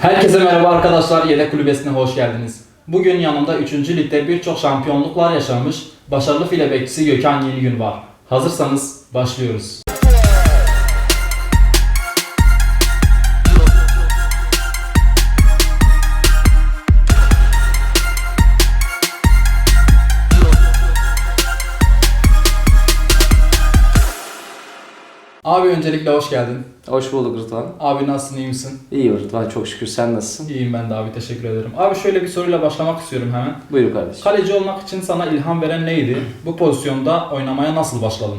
Herkese merhaba arkadaşlar. Yedek Kulübesi'ne hoş geldiniz. Bugün yanımda 3. ligde birçok şampiyonluklar yaşamış başarılı file bekçisi Gökhan Yeligün var. Hazırsanız başlıyoruz. Abi öncelikle hoş geldin. Hoş bulduk Rıdvan. Abi nasılsın, iyi misin? İyi Rıdvan çok şükür sen nasılsın? İyiyim ben de abi, teşekkür ederim. Abi şöyle bir soruyla başlamak istiyorum hemen. Buyur kardeşim. Kaleci olmak için sana ilham veren neydi? Bu pozisyonda oynamaya nasıl başladın?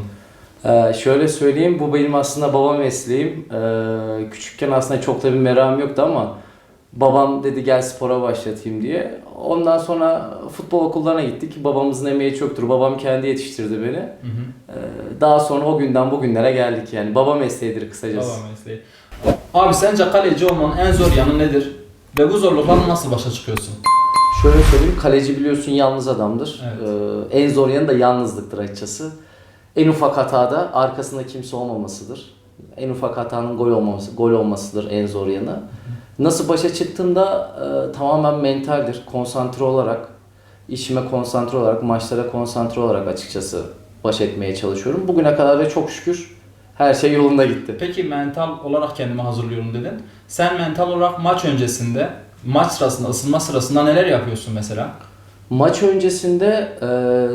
Ee, şöyle söyleyeyim bu benim aslında baba mesleğim. Ee, küçükken aslında çok da bir merakım yoktu ama babam dedi gel spora başlatayım diye. Ondan sonra futbol okullarına gittik. Babamızın emeği çoktur. Babam kendi yetiştirdi beni. Hı hı. Ee, daha sonra o günden bugünlere geldik yani. Baba mesleğidir kısacası. Baba mesleği. Abi sence kaleci olmanın en zor yanı nedir? Ve bu zorluklarla nasıl başa çıkıyorsun? Şöyle söyleyeyim, kaleci biliyorsun yalnız adamdır. Evet. Ee, en zor yanı da yalnızlıktır açıkçası. En ufak hatada arkasında kimse olmamasıdır. En ufak hatanın gol olmaması, gol olmasıdır en zor yanı. Nasıl başa çıktığımda e, tamamen mentaldir. Konsantre olarak, işime konsantre olarak, maçlara konsantre olarak açıkçası baş etmeye çalışıyorum. Bugüne kadar da çok şükür her şey yolunda gitti. Peki mental olarak kendimi hazırlıyorum dedin. Sen mental olarak maç öncesinde, maç sırasında, ısınma sırasında neler yapıyorsun mesela? Maç öncesinde e,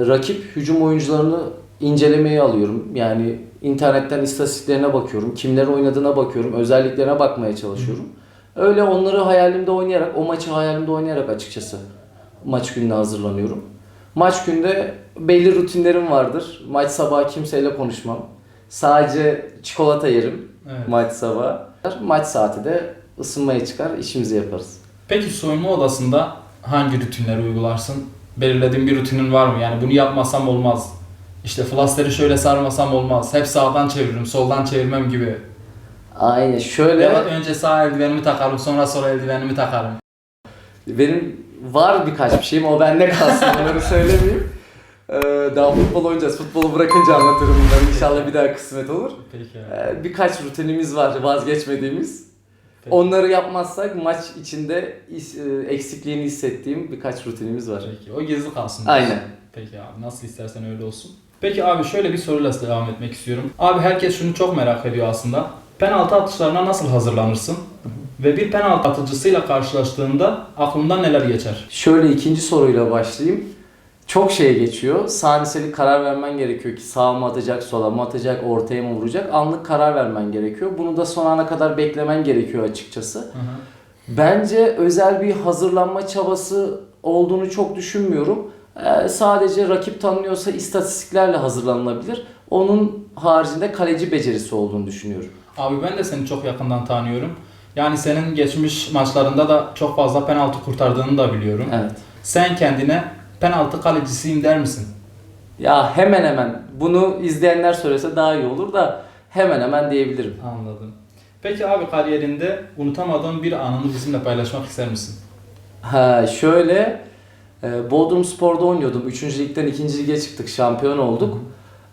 rakip hücum oyuncularını incelemeye alıyorum. Yani internetten istatistiklerine bakıyorum. Kimler oynadığına bakıyorum. Özelliklerine bakmaya çalışıyorum. Öyle onları hayalimde oynayarak, o maçı hayalimde oynayarak açıkçası maç gününe hazırlanıyorum. Maç günde belli rutinlerim vardır. Maç sabahı kimseyle konuşmam. Sadece çikolata yerim Evet. maç sabahı. Maç saati de ısınmaya çıkar, işimizi yaparız. Peki soyunma odasında hangi rutinleri uygularsın? Belirlediğin bir rutinin var mı? Yani bunu yapmasam olmaz. İşte flasteri şöyle sarmasam olmaz. Hep sağdan çeviririm, soldan çevirmem gibi. Aynen şöyle... Ya da önce sağ eldivenimi takarım, sonra sol eldivenimi takarım. Benim var birkaç bir şeyim o bende kalsın onları söylemeyeyim. Ee, daha futbol oynayacağız. Futbolu bırakınca anlatırım bunları. İnşallah bir daha kısmet olur. Peki. Ee, birkaç rutinimiz var vazgeçmediğimiz. Peki. Onları yapmazsak maç içinde e, eksikliğini hissettiğim birkaç rutinimiz var. Peki o gizli kalsın. Aynen. Peki abi nasıl istersen öyle olsun. Peki abi şöyle bir soruyla devam etmek istiyorum. Abi herkes şunu çok merak ediyor aslında. Penaltı atışlarına nasıl hazırlanırsın? Ve bir penaltı atıcısıyla karşılaştığında aklından neler geçer? Şöyle ikinci soruyla başlayayım. Çok şey geçiyor. Saniyelik karar vermen gerekiyor ki sağa mı atacak, sola mı atacak, ortaya mı vuracak. Anlık karar vermen gerekiyor. Bunu da son ana kadar beklemen gerekiyor açıkçası. Bence özel bir hazırlanma çabası olduğunu çok düşünmüyorum. Ee, sadece rakip tanınıyorsa istatistiklerle hazırlanılabilir. Onun haricinde kaleci becerisi olduğunu düşünüyorum. Abi ben de seni çok yakından tanıyorum. Yani senin geçmiş maçlarında da çok fazla penaltı kurtardığını da biliyorum. Evet. Sen kendine penaltı kalecisiyim der misin? Ya hemen hemen bunu izleyenler söylese daha iyi olur da hemen hemen diyebilirim. Anladım. Peki abi kariyerinde unutamadığın bir anını bizimle paylaşmak ister misin? Ha şöyle e, Bodrum Spor'da oynuyordum. 3. ligden 2. lige çıktık. Şampiyon olduk. E,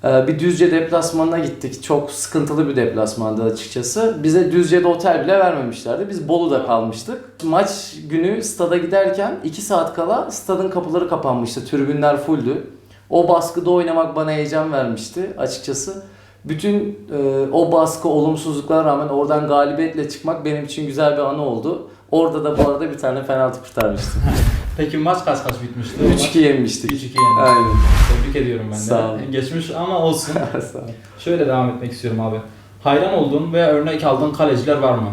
Bir Düzce deplasmanına gittik. Çok sıkıntılı bir deplasmandı açıkçası. Bize Düzce'de otel bile vermemişlerdi. Biz Bolu'da kalmıştık. Maç günü stada giderken 2 saat kala stadın kapıları kapanmıştı. Tribünler fulldü. O baskıda oynamak bana heyecan vermişti açıkçası. Bütün e, o baskı olumsuzluklara rağmen oradan galibiyetle çıkmak benim için güzel bir anı oldu. Orada da bu arada bir tane penaltı kurtarmıştım. Peki maç kaç kaç bitmişti? 3-2 yenmiştik. 3-2 yendik. Aynen. Tebrik ediyorum ben de. Sağ ol. Geçmiş ama olsun. Sağ ol. Şöyle devam etmek istiyorum abi. Hayran olduğun veya örnek aldığın kaleciler var mı?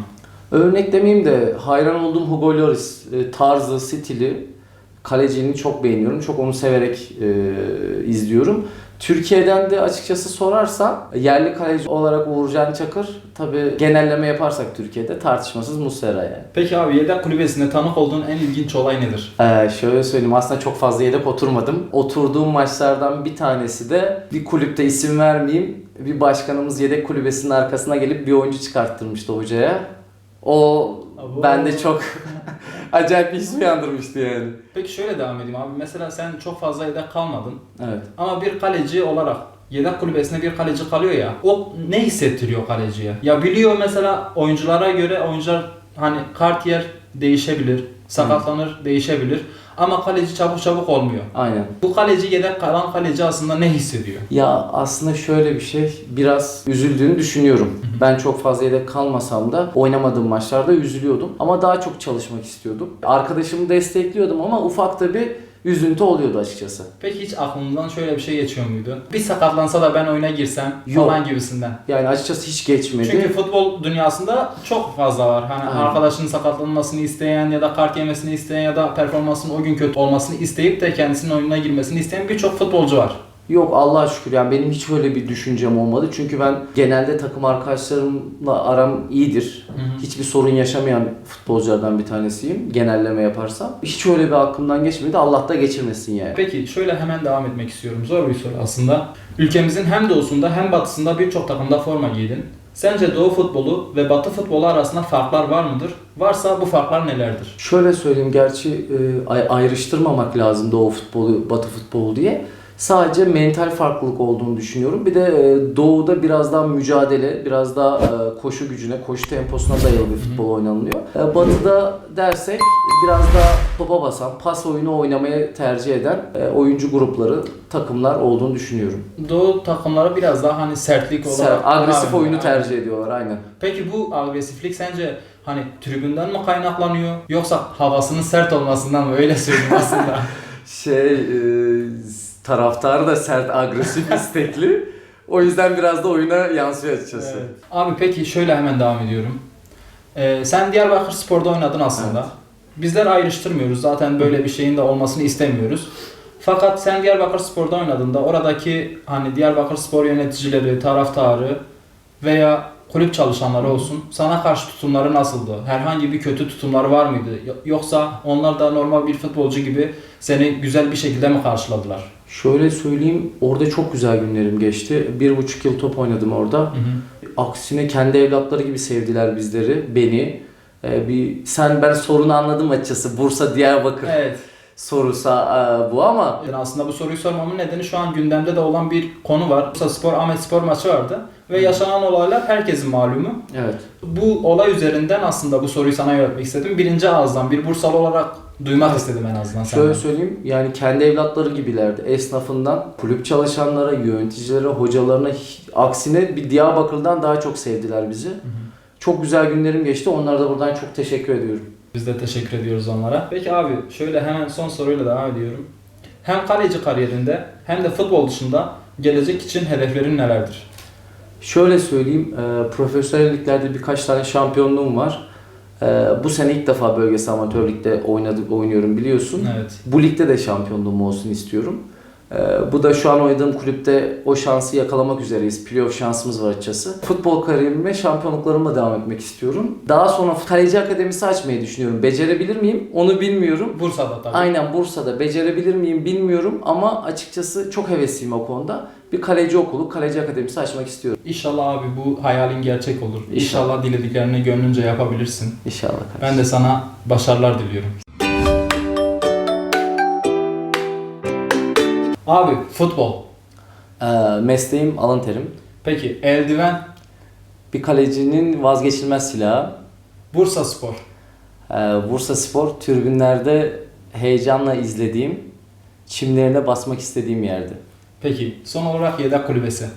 Örnek demeyeyim de hayran olduğum Hugo Lloris e, tarzı, stili, kaleciliğini çok beğeniyorum. Çok onu severek e, izliyorum. Türkiye'den de açıkçası sorarsan yerli kaleci olarak Uğurcan Çakır tabi genelleme yaparsak Türkiye'de tartışmasız Muslera yani. Peki abi yedek kulübesinde tanık olduğun en ilginç olay nedir? Ee, şöyle söyleyeyim aslında çok fazla yedek oturmadım. Oturduğum maçlardan bir tanesi de bir kulüpte isim vermeyeyim. Bir başkanımız yedek kulübesinin arkasına gelip bir oyuncu çıkarttırmıştı hocaya. O Abo. bende çok acayip bir his uyandırmıştı yani. Peki şöyle devam edeyim abi. Mesela sen çok fazla yedek kalmadın. Evet. Ama bir kaleci olarak yedek kulübesinde bir kaleci kalıyor ya. O ne hissettiriyor kaleciye? Ya biliyor mesela oyunculara göre oyuncular hani kart yer değişebilir. Sakatlanır, değişebilir. Ama kaleci çabuk çabuk olmuyor. Aynen. Bu kaleci yedek kalan kaleci aslında ne hissediyor? Ya aslında şöyle bir şey, biraz üzüldüğünü düşünüyorum. Ben çok fazla yedek kalmasam da oynamadığım maçlarda üzülüyordum. Ama daha çok çalışmak istiyordum. Arkadaşımı destekliyordum ama ufak bir üzüntü oluyordu açıkçası. Peki hiç aklınızdan şöyle bir şey geçiyor muydu? Bir sakatlansa da ben oyuna girsem Yok. falan gibisinden. Yani açıkçası hiç geçmedi. Çünkü futbol dünyasında çok fazla var. Hani Aynen. arkadaşının sakatlanmasını isteyen ya da kart yemesini isteyen ya da performansının o gün kötü olmasını isteyip de kendisinin oyununa girmesini isteyen birçok futbolcu var. Yok Allah'a şükür yani benim hiç öyle bir düşüncem olmadı. Çünkü ben genelde takım arkadaşlarımla aram iyidir. Hiçbir sorun yaşamayan futbolculardan bir tanesiyim. Genelleme yaparsam. Hiç öyle bir aklımdan geçmedi. Allah da geçirmesin yani. Peki şöyle hemen devam etmek istiyorum. Zor bir soru aslında. Ülkemizin hem doğusunda hem batısında birçok takımda forma giydin. Sence doğu futbolu ve batı futbolu arasında farklar var mıdır? Varsa bu farklar nelerdir? Şöyle söyleyeyim gerçi e, ay- ayrıştırmamak lazım doğu futbolu, batı futbolu diye. Sadece mental farklılık olduğunu düşünüyorum. Bir de e, doğuda biraz daha mücadele, biraz daha e, koşu gücüne, koşu temposuna dayalı bir futbol oynanılıyor. E, batıda dersek biraz daha topa basan, pas oyunu oynamayı tercih eden e, oyuncu grupları, takımlar olduğunu düşünüyorum. Doğu takımları biraz daha hani sertlik olarak... Ser- agresif oyunu tercih ediyorlar aynen. Peki bu agresiflik sence hani tribünden mi kaynaklanıyor yoksa havasının sert olmasından mı öyle söyleyeyim aslında. Şey e, taraftar da sert, agresif, istekli. O yüzden biraz da oyuna yansıyor açıkçası. Evet. Abi peki şöyle hemen devam ediyorum. Ee, sen Diyarbakır Spor'da oynadın aslında. Evet. Bizler ayrıştırmıyoruz. Zaten böyle bir şeyin de olmasını istemiyoruz. Fakat sen Diyarbakır Spor'da oynadığında oradaki hani Diyarbakır Spor yöneticileri, taraftarı veya kulüp çalışanları olsun sana karşı tutumları nasıldı? Herhangi bir kötü tutumları var mıydı? Yo- Yoksa onlar da normal bir futbolcu gibi seni güzel bir şekilde mi karşıladılar? Şöyle söyleyeyim, orada çok güzel günlerim geçti. Bir buçuk yıl top oynadım orada. Aksine kendi evlatları gibi sevdiler bizleri, beni. Ee, bir sen ben sorunu anladım açıkçası. Bursa Diyarbakır Evet. sorusa e, bu ama Yani aslında bu soruyu sormamın nedeni şu an gündemde de olan bir konu var. Bursa Spor Ahmet Spor maçı vardı ve yaşanan olaylar herkesin malumu. evet. Bu olay üzerinden aslında bu soruyu sana yöneltmek istedim. Birinci ağızdan bir Bursalı olarak duymak istedim en azından Şöyle senden. söyleyeyim yani kendi evlatları gibilerdi. Esnafından kulüp çalışanlara, yöneticilere, hocalarına aksine bir Diyarbakır'dan daha çok sevdiler bizi. Çok güzel günlerim geçti. Onlara da buradan çok teşekkür ediyorum. Biz de teşekkür ediyoruz onlara. Peki abi şöyle hemen son soruyla devam ediyorum. Hem kaleci kariyerinde hem de futbol dışında gelecek için hedeflerin nelerdir? Şöyle söyleyeyim, e, profesyonel liglerde birkaç tane şampiyonluğum var. E, bu sene ilk defa bölgesel amatör ligde oynadık, oynuyorum biliyorsun. Evet. Bu ligde de şampiyonluğum olsun istiyorum. E, bu da şu an oynadığım kulüpte o şansı yakalamak üzereyiz. Playoff şansımız var açıkçası. Futbol kariyerime şampiyonluklarıma devam etmek istiyorum. Daha sonra kaleci akademisi açmayı düşünüyorum. Becerebilir miyim? Onu bilmiyorum. Bursa'da tabii. Aynen Bursa'da becerebilir miyim bilmiyorum ama açıkçası çok hevesliyim o konuda. Bir kaleci okulu, kaleci akademisi açmak istiyorum. İnşallah abi bu hayalin gerçek olur. İnşallah. İnşallah dilediklerini gönlünce yapabilirsin. İnşallah Ben kardeşim. de sana başarılar diliyorum. Abi futbol. Ee, mesleğim alın terim. Peki eldiven Bir kalecinin vazgeçilmez silahı. Bursa Spor. Ee, Bursa Spor tribünlerde heyecanla izlediğim, çimlerine basmak istediğim yerdi. Peki son olarak yedek kulübesi.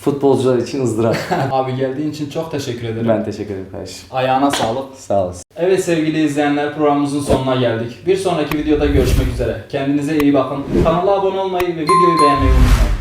Futbolcular için ızdırap. Abi geldiğin için çok teşekkür ederim. ben teşekkür ederim kardeşim. Ayağına sağlık. Sağ olasın. Evet sevgili izleyenler programımızın sonuna geldik. Bir sonraki videoda görüşmek üzere. Kendinize iyi bakın. Kanala abone olmayı ve videoyu beğenmeyi unutmayın.